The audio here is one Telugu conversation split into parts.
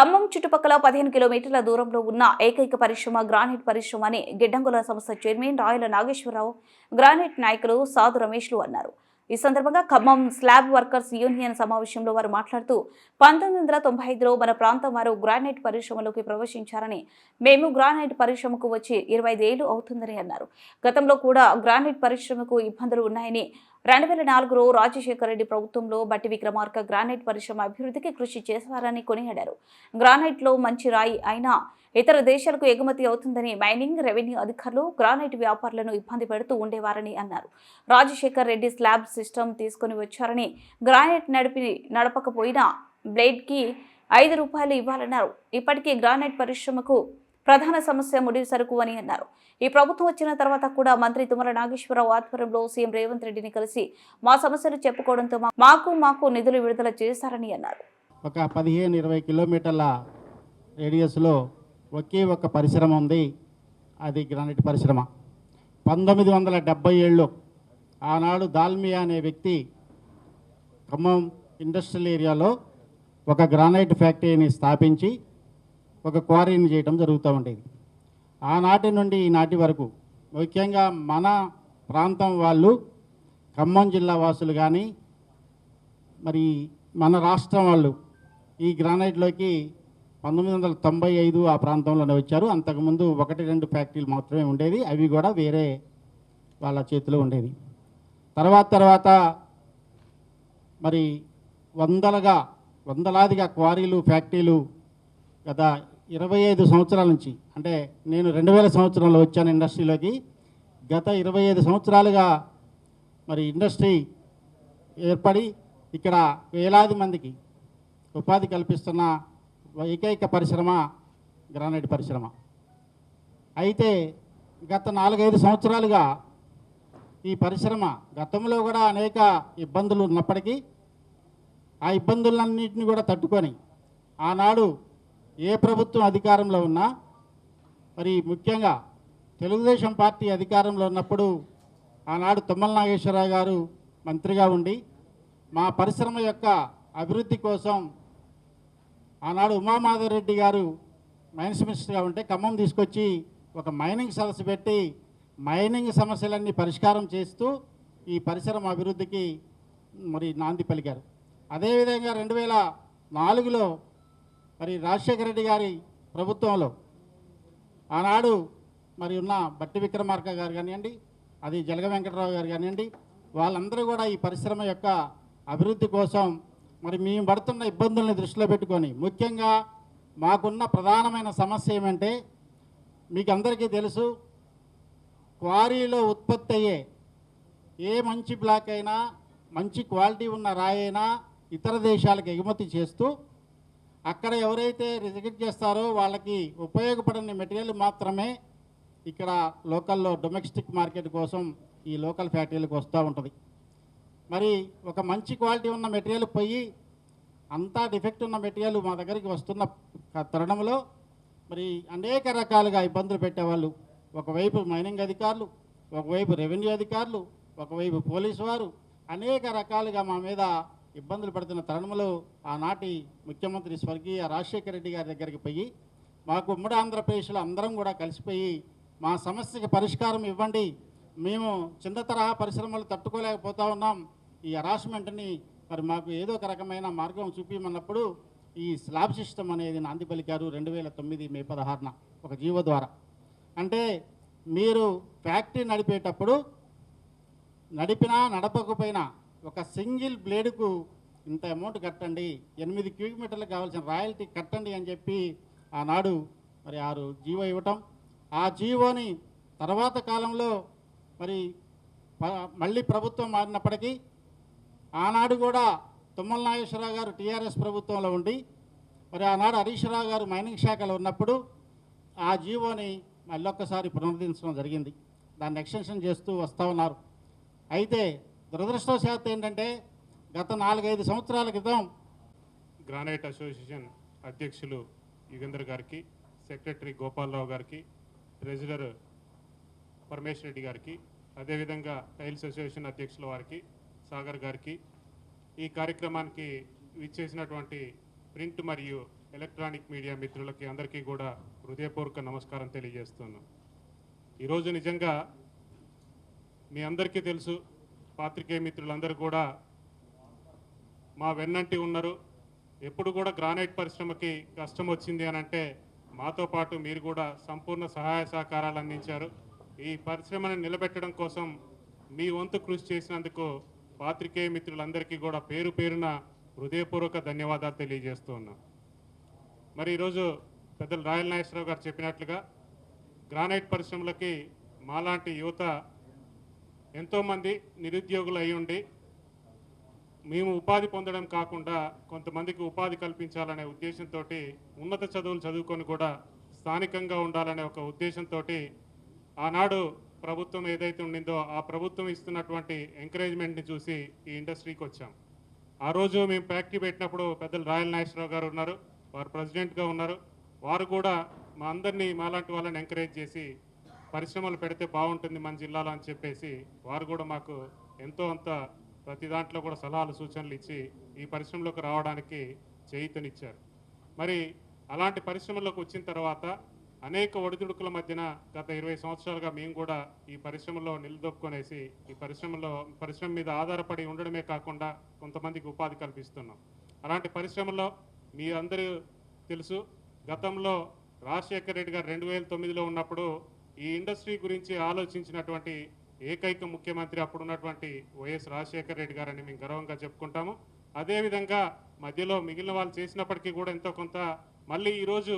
ఖమ్మం చుట్టుపక్కల పదిహేను కిలోమీటర్ల దూరంలో ఉన్న ఏకైక పరిశ్రమ గ్రానైట్ పరిశ్రమ అని గిడ్డంగుల సంస్థ చైర్మన్ రాయల నాగేశ్వరరావు గ్రానైట్ నాయకులు సాధు రమేష్లు అన్నారు. ఈ సందర్భంగా ఖమ్మం స్లాబ్ వర్కర్స్ యూనియన్ సమావేశంలో వారు మాట్లాడుతూ పంతొమ్మిది వందల తొంభై ఐదులో మన ప్రాంతం వారు గ్రానైట్ పరిశ్రమలోకి ప్రవేశించారని మేము గ్రానైట్ పరిశ్రమకు వచ్చి ఇరవై ఐదేళ్ళు అవుతుందని అన్నారు. గతంలో కూడా గ్రానైట్ పరిశ్రమకు ఇబ్బందులు ఉన్నాయని రెండు వేల నాలుగులో రాజశేఖర రెడ్డి ప్రభుత్వంలో బట్టి విక్రమార్క గ్రానైట్ పరిశ్రమ అభివృద్ధికి కృషి చేశారని కొనియాడారు. గ్రానైట్లో మంచి రాయి అయినా ఇతర దేశాలకు ఎగుమతి అవుతుందని మైనింగ్ రెవెన్యూ అధికారులు గ్రానైట్ వ్యాపారులను ఇబ్బంది పెడుతూ ఉండేవారని అన్నారు. రాజశేఖర్ రెడ్డి స్లాబ్ సిస్టమ్ తీసుకుని వచ్చారని గ్రానైట్ నడిపి నడపకపోయినా బ్లేడ్కి ఐదు రూపాయలు ఇవ్వాలన్నారు. ఇప్పటికీ గ్రానైట్ పరిశ్రమకు ప్రధాన సమస్య ముడి సరుకు అని అన్నారు. ఈ ప్రభుత్వం వచ్చిన తర్వాత కూడా మంత్రి తుమ్మల నాగేశ్వరరావు ఆధ్వర్యంలో సీఎం రేవంత్ రెడ్డిని కలిసి మా సమస్యలు చెప్పుకోవడంతో మాకు మాకు నిధులు విడుదల చేశారని అన్నారు. ఒక పదిహేను ఇరవై కిలోమీటర్ల రేడియస్లో ఒకే ఒక పరిశ్రమ ఉంది. అది గ్రానైట్ పరిశ్రమ. పంతొమ్మిది వందల డెబ్బై ఏళ్ళు ఆనాడు దాల్మియా అనే వ్యక్తి ఖమ్మం ఇండస్ట్రియల్ ఏరియాలో ఒక గ్రానైట్ ఫ్యాక్టరీని స్థాపించి ఒక క్వారీని చేయడం జరుగుతూ ఉండేది. ఆనాటి నుండి ఈనాటి వరకు ముఖ్యంగా మన ప్రాంతం వాళ్ళు ఖమ్మం జిల్లా వాసులు కానీ మరి మన రాష్ట్రం వాళ్ళు ఈ గ్రానైట్లోకి పంతొమ్మిది వందల తొంభై ఐదు ఆ ప్రాంతంలోనే వచ్చారు. అంతకుముందు ఒకటి రెండు ఫ్యాక్టరీలు మాత్రమే ఉండేది అవి కూడా వేరే వాళ్ళ చేతిలో ఉండేది తర్వాత తర్వాత మరి వందలుగా వందలాదిగా క్వారీలు ఫ్యాక్టరీలు గత ఇరవై ఐదు సంవత్సరాల నుంచి అంటే నేను రెండు వేల సంవత్సరంలో వచ్చాను ఇండస్ట్రీలోకి. గత ఇరవై ఐదు సంవత్సరాలుగా మరి ఇండస్ట్రీ ఏర్పడి ఇక్కడ వేలాది మందికి ఉపాధి కల్పిస్తున్న ఏకైక పరిశ్రమ గ్రానైట్ పరిశ్రమ. అయితే గత నాలుగైదు సంవత్సరాలుగా ఈ పరిశ్రమ గతంలో కూడా అనేక ఇబ్బందులు ఉన్నప్పటికీ ఆ ఇబ్బందులన్నింటినీ కూడా తట్టుకొని ఆనాడు ఏ ప్రభుత్వం అధికారంలో ఉన్నా మరి ముఖ్యంగా తెలుగుదేశం పార్టీ అధికారంలో ఉన్నప్పుడు ఆనాడు తుమ్మల నాగేశ్వరరావు గారు మంత్రిగా ఉండి మా పరిశ్రమ యొక్క అభివృద్ధి కోసం ఆనాడు ఉమామాధవరెడ్డి గారు మైన్స్ మినిస్టర్గా ఉంటే ఖమ్మం తీసుకొచ్చి ఒక మైనింగ్ సదస్సు పెట్టి మైనింగ్ సమస్యలన్నీ పరిష్కారం చేస్తూ ఈ పరిశ్రమ అభివృద్ధికి మరి నాంది పలికారు. అదేవిధంగా రెండు వేల నాలుగులో మరి రాజశేఖర రెడ్డి గారి ప్రభుత్వంలో ఆనాడు మరి ఉన్న బట్టి విక్రమార్క గారు కానివ్వండి అది జలగ వెంకటరావు గారు కానివ్వండి వాళ్ళందరూ కూడా ఈ పరిశ్రమ యొక్క అభివృద్ధి కోసం మరి మేము పడుతున్న ఇబ్బందుల్ని దృష్టిలో పెట్టుకొని ముఖ్యంగా మాకున్న ప్రధానమైన సమస్య ఏమంటే మీకు అందరికీ తెలుసు క్వారీలో ఉత్పత్తి అయ్యే ఏ మంచి బ్లాక్ అయినా మంచి క్వాలిటీ ఉన్న రాయి అయినా ఇతర దేశాలకు ఎగుమతి చేస్తూ అక్కడ ఎవరైతే రిజెక్ట్ చేస్తారో వాళ్ళకి ఉపయోగపడని మెటీరియల్ మాత్రమే ఇక్కడ లోకల్లో డొమెస్టిక్ మార్కెట్ కోసం ఈ లోకల్ ఫ్యాక్టరీలకు వస్తూ ఉంటుంది. మరి ఒక మంచి క్వాలిటీ ఉన్న మెటీరియల్ పోయి అంతా డిఫెక్ట్ ఉన్న మెటీరియల్ మా దగ్గరికి వస్తున్న తరుణంలో మరి అనేక రకాలుగా ఇబ్బందులు పెట్టేవాళ్ళు. ఒకవైపు మైనింగ్ అధికారులు ఒకవైపు రెవెన్యూ అధికారులు ఒకవైపు పోలీసు వారు అనేక రకాలుగా మా మీద ఇబ్బందులు పడుతున్న తరుణంలో ఆనాటి ముఖ్యమంత్రి స్వర్గీయ రాజశేఖర రెడ్డి గారి దగ్గరికి పోయి మాకు ఉమ్మడి ఆంధ్రప్రదేశ్లో అందరం కూడా కలిసిపోయి మా సమస్యకి పరిష్కారం ఇవ్వండి. మేము చిన్న తరహా పరిశ్రమలు తట్టుకోలేకపోతా ఉన్నాం. ఈ హరాస్మెంట్ని మరి మాకు ఏదో ఒక రకమైన మార్గం చూపించమన్నప్పుడు ఈ స్లాబ్ సిస్టమ్ అనేది నాంది పలికారు రెండు వేల తొమ్మిది మే పదహారున ఒక జీవో ద్వారా. అంటే మీరు ఫ్యాక్టరీ నడిపేటప్పుడు నడిపినా నడపకపోయినా ఒక సింగిల్ బ్లేడుకు ఇంత అమౌంట్ కట్టండి ఎనిమిది క్యూబిక్ మీటర్లకు కావాల్సిన రాయల్టీ కట్టండి అని చెప్పి ఆనాడు మరి ఆరు జీవో ఇవ్వటం. ఆ జీవోని తర్వాత కాలంలో మరి మళ్ళీ ప్రభుత్వం మారినప్పటికీ ఆనాడు కూడా తుమ్మల నాగేశ్వరరావు గారు టీఆర్ఎస్ ప్రభుత్వంలో ఉండి మరి ఆనాడు హరీష్ రావు గారు మైనింగ్ శాఖలో ఉన్నప్పుడు ఆ జీవోని మళ్ళొక్కసారి పునరుద్ధరించడం జరిగింది. దాన్ని ఎక్స్టెన్షన్ చేస్తూ వస్తూ ఉన్నారు. అయితే దురదృష్టవశాత్తు ఏంటంటే గత నాలుగైదు సంవత్సరాల క్రితం గ్రానైట్ అసోసియేషన్ అధ్యక్షులు యుగేందర్ గారికి సెక్రటరీ గోపాలరావు గారికి ట్రెజరర్ పరమేశ్వర రెడ్డి గారికి అదేవిధంగా టైల్స్ అసోసియేషన్ అధ్యక్షుల వారికి సాగర్ గారికి ఈ కార్యక్రమానికి విచ్చేసినటువంటి ప్రింట్ మరియు ఎలక్ట్రానిక్ మీడియా మిత్రులకి అందరికీ కూడా హృదయపూర్వక నమస్కారం తెలియజేస్తున్నాను. ఈరోజు నిజంగా మీ అందరికీ తెలుసు పాత్రికేయ మిత్రులందరూ కూడా మా వెన్నంటి ఉన్నారు. ఎప్పుడు కూడా గ్రానైట్ పరిశ్రమకి కష్టం వచ్చింది అని అంటే మాతో పాటు మీరు కూడా సంపూర్ణ సహాయ సహకారాలు అందించారు. ఈ పరిశ్రమను నిలబెట్టడం కోసం మీ వంతు కృషి చేసినందుకు పాత్రికేయ మిత్రులందరికీ కూడా పేరు పేరున హృదయపూర్వక ధన్యవాదాలు తెలియజేస్తూ ఉన్నాం. మరి ఈరోజు పెద్దలు రాయల్ నాగేశ్వరరావు గారు చెప్పినట్లుగా గ్రానైట్ పరిశ్రమలకి మాలాంటి యువత ఎంతోమంది నిరుద్యోగులు అయి ఉండి మేము ఉపాధి పొందడం కాకుండా కొంతమందికి ఉపాధి కల్పించాలనే ఉద్దేశంతో ఉన్నత చదువులు చదువుకొని కూడా స్థానికంగా ఉండాలనే ఒక ఉద్దేశంతో ఆనాడు ప్రభుత్వం ఏదైతే ఉండిందో ఆ ప్రభుత్వం ఇస్తున్నటువంటి ఎంకరేజ్మెంట్ని చూసి ఈ ఇండస్ట్రీకి వచ్చాం. ఆ రోజు మేము ఫ్యాక్టరీ పెట్టినప్పుడు పెద్దలు రాయల్ నాగేశ్వరరావు గారు ఉన్నారు వారు ప్రెసిడెంట్గా ఉన్నారు. వారు కూడా మా అందరినీ మాలాంటి వాళ్ళని ఎంకరేజ్ చేసి పరిశ్రమలు పెడితే బాగుంటుంది మన జిల్లాలో అని చెప్పేసి వారు కూడా మాకు ఎంతో అంత ప్రతి దాంట్లో కూడా సలహాలు సూచనలు ఇచ్చి ఈ పరిశ్రమలోకి రావడానికి చేయితనిచ్చారు. మరి అలాంటి పరిశ్రమలోకి వచ్చిన తర్వాత అనేక ఒడిదుడుకుల మధ్యన గత ఇరవై సంవత్సరాలుగా మేము కూడా ఈ పరిశ్రమలో నిలదొక్కునేసి ఈ పరిశ్రమలో పరిశ్రమ మీద ఆధారపడి ఉండడమే కాకుండా కొంతమందికి ఉపాధి కల్పిస్తున్నాం. అలాంటి పరిశ్రమలో మీ అందరూ తెలుసు గతంలో రాజశేఖర రెడ్డి గారు రెండు వేల తొమ్మిదిలో ఉన్నప్పుడు ఈ ఇండస్ట్రీ గురించి ఆలోచించినటువంటి ఏకైక ముఖ్యమంత్రి అప్పుడు ఉన్నటువంటి వైఎస్ రాజశేఖర రెడ్డి గారని మేము గర్వంగా చెప్పుకుంటాము. అదేవిధంగా మధ్యలో మిగిలిన వాళ్ళు చేసినప్పటికీ కూడా ఎంతో కొంత మళ్ళీ ఈరోజు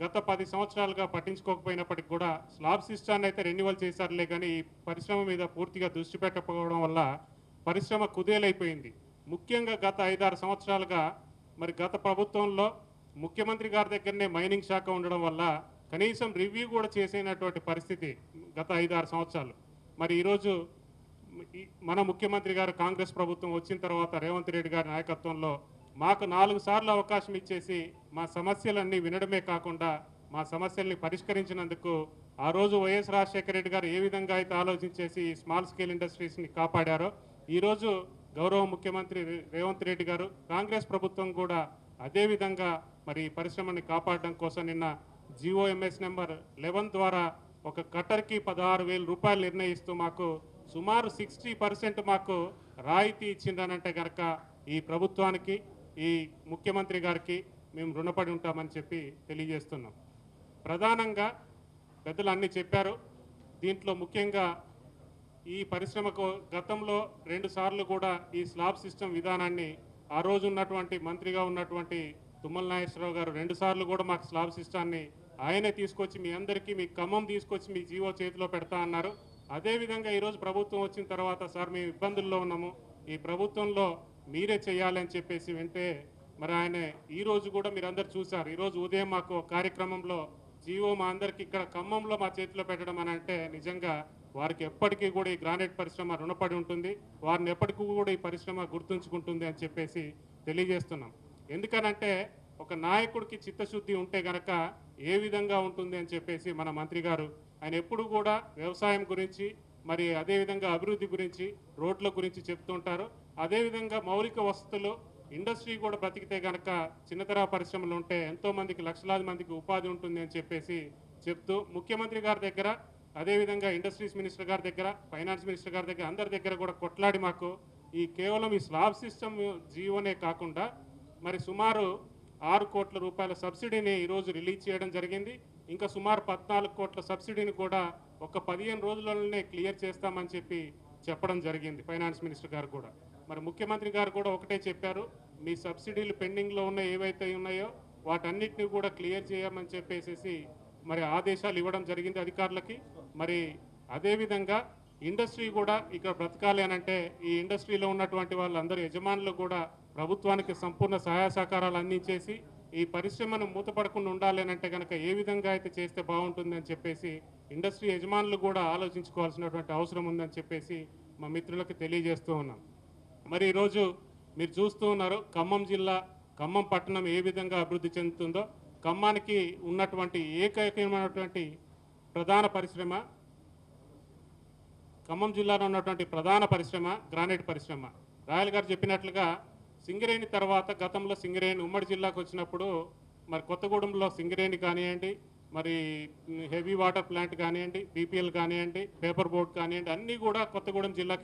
గత పది సంవత్సరాలుగా పట్టించుకోకపోయినప్పటికీ కూడా స్లాబ్ సిస్టాన్ని అయితే రెన్యువల్ చేశారులే కానీ పరిశ్రమ మీద పూర్తిగా దృష్టి పెట్టకపోవడం వల్ల పరిశ్రమ కుదేలైపోయింది. ముఖ్యంగా గత ఐదారు సంవత్సరాలుగా మరి గత ప్రభుత్వంలో ముఖ్యమంత్రి గారి దగ్గరనే మైనింగ్ శాఖ ఉండడం వల్ల కనీసం రివ్యూ కూడా చేసేనటువంటి పరిస్థితి గత ఐదారు సంవత్సరాలు. మరి ఈరోజు మన ముఖ్యమంత్రి గారు కాంగ్రెస్ ప్రభుత్వం వచ్చిన తర్వాత రేవంత్ రెడ్డి గారి నాయకత్వంలో మాకు నాలుగు సార్లు అవకాశం ఇచ్చేసి మా సమస్యలన్నీ వినడమే కాకుండా మా సమస్యల్ని పరిష్కరించినందుకు ఆ రోజు వైఎస్ రాజశేఖర రెడ్డి గారు ఏ విధంగా అయితే ఆలోచించేసి ఈ స్మాల్ స్కేల్ ఇండస్ట్రీస్ని కాపాడారో ఈరోజు గౌరవ ముఖ్యమంత్రి రేవంత్ రెడ్డి గారు కాంగ్రెస్ ప్రభుత్వం కూడా అదేవిధంగా మరి పరిశ్రమని కాపాడడం కోసం నిన్న జిఓఎంఎస్ నెంబర్ లెవెన్ ద్వారా ఒక కట్టర్కి పదహారు వేల రూపాయలు నిర్ణయిస్తూ మాకు సుమారు సిక్స్టీ పర్సెంట్ మాకు రాయితీ ఇచ్చిందనంటే కనుక ఈ ప్రభుత్వానికి ఈ ముఖ్యమంత్రి గారికి మేము రుణపడి ఉంటామని చెప్పి తెలియజేస్తున్నాం. ప్రధానంగా పెద్దలు అన్నీ చెప్పారు. దీంట్లో ముఖ్యంగా ఈ పరిశ్రమకు గతంలో రెండు సార్లు కూడా ఈ స్లాబ్ సిస్టమ్ విధానాన్ని ఆ రోజు ఉన్నటువంటి మంత్రిగా ఉన్నటువంటి తుమ్మల నాగేశ్వరరావు గారు రెండు సార్లు కూడా మాకు స్లాబ్ సిస్టాన్ని ఆయనే తీసుకొచ్చి మీ అందరికీ మీ ఖమ్మం తీసుకొచ్చి మీ జీవో చేతిలో పెడతా అన్నారు. అదేవిధంగా ఈరోజు ప్రభుత్వం వచ్చిన తర్వాత సార్ మేము ఇబ్బందుల్లో ఉన్నాము. ఈ ప్రభుత్వంలో మీరే చేయాలని చెప్పేసి వింటే మరి ఆయన ఈ రోజు కూడా మీరు అందరు చూశారు ఈరోజు ఉదయం మాకు కార్యక్రమంలో జీవో మా అందరికి ఇక్కడ ఖమ్మంలో మా చేతిలో పెట్టడం అని అంటే నిజంగా వారికి ఎప్పటికీ కూడా ఈ గ్రానైట్ పరిశ్రమ రుణపడి ఉంటుంది. వారిని ఎప్పటికీ కూడా ఈ పరిశ్రమ గుర్తుంచుకుంటుంది అని చెప్పేసి తెలియజేస్తున్నాం. ఎందుకనంటే ఒక నాయకుడికి చిత్తశుద్ధి ఉంటే గనక ఏ విధంగా ఉంటుంది అని చెప్పేసి మన మంత్రి గారు ఆయన ఎప్పుడు కూడా వ్యవసాయం గురించి మరి అదేవిధంగా అభివృద్ధి గురించి రోడ్ల గురించి చెప్తుంటారు. అదేవిధంగా మౌలిక వసతులు ఇండస్ట్రీ కూడా బ్రతికితే గనక చిన్నతర పరిశ్రమలు ఉంటే ఎంతో మందికి లక్షలాది మందికి ఉపాధి ఉంటుంది అని చెప్పేసి చెప్తూ ముఖ్యమంత్రి గారి దగ్గర అదేవిధంగా ఇండస్ట్రీస్ మినిస్టర్ గారి దగ్గర ఫైనాన్స్ మినిస్టర్ గారి దగ్గర అందరి దగ్గర కూడా కొట్లాడి మాకు ఈ కేవలం ఈ స్లాబ్ సిస్టమ్ జీవోనే కాకుండా మరి సుమారు ఆరు కోట్ల రూపాయల సబ్సిడీని ఈరోజు రిలీజ్ చేయడం జరిగింది. ఇంకా సుమారు పద్నాలుగు కోట్ల సబ్సిడీని కూడా ఒక పదిహేను రోజులలోనే క్లియర్ చేస్తామని చెప్పి చెప్పడం జరిగింది ఫైనాన్స్ మినిస్టర్ గారు కూడా. మరి ముఖ్యమంత్రి గారు కూడా ఒకటే చెప్పారు మీ సబ్సిడీలు పెండింగ్లో ఉన్న ఏవైతే ఉన్నాయో వాటన్నిటిని కూడా క్లియర్ చేయమని చెప్పేసి మరి ఆదేశాలు ఇవ్వడం జరిగింది అధికారులకి. మరి అదేవిధంగా ఇండస్ట్రీ కూడా ఇక్కడ బ్రతకాలి అని అంటే ఈ ఇండస్ట్రీలో ఉన్నటువంటి వాళ్ళందరూ యజమానులు కూడా ప్రభుత్వానికి సంపూర్ణ సహాయ సహకారాలు అందించేసి ఈ పరిశ్రమను మూతపడకుండా ఉండాలి అని అంటే కనుక ఏ విధంగా అయితే చేస్తే బాగుంటుంది అని చెప్పేసి ఇండస్ట్రీ యజమానులు కూడా ఆలోచించుకోవాల్సినటువంటి అవసరం ఉందని చెప్పేసి మా మిత్రులకు తెలియజేస్తూ ఉన్నాం. మరి ఈరోజు మీరు చూస్తూ ఉన్నారు ఖమ్మం జిల్లా ఖమ్మం పట్టణం ఏ విధంగా అభివృద్ధి చెందుతుందో. ఖమ్మానికి ఉన్నటువంటి ఏకైకమైనటువంటి ప్రధాన పరిశ్రమ ఖమ్మం జిల్లాలో ఉన్నటువంటి ప్రధాన పరిశ్రమ గ్రానైట్ పరిశ్రమ. రాయల్ గారు చెప్పినట్లుగా సింగరేణి తర్వాత గతంలో సింగరేణి ఉమ్మడి జిల్లాకు వచ్చినప్పుడు మరి కొత్తగూడెంలో సింగరేణి కానివ్వండి మరి హెవీ వాటర్ ప్లాంట్ కానివ్వండి బీపీఎల్ కానివ్వండి పేపర్ బోర్డ్ కానివ్వండి అన్నీ కూడా కొత్తగూడెం జిల్లా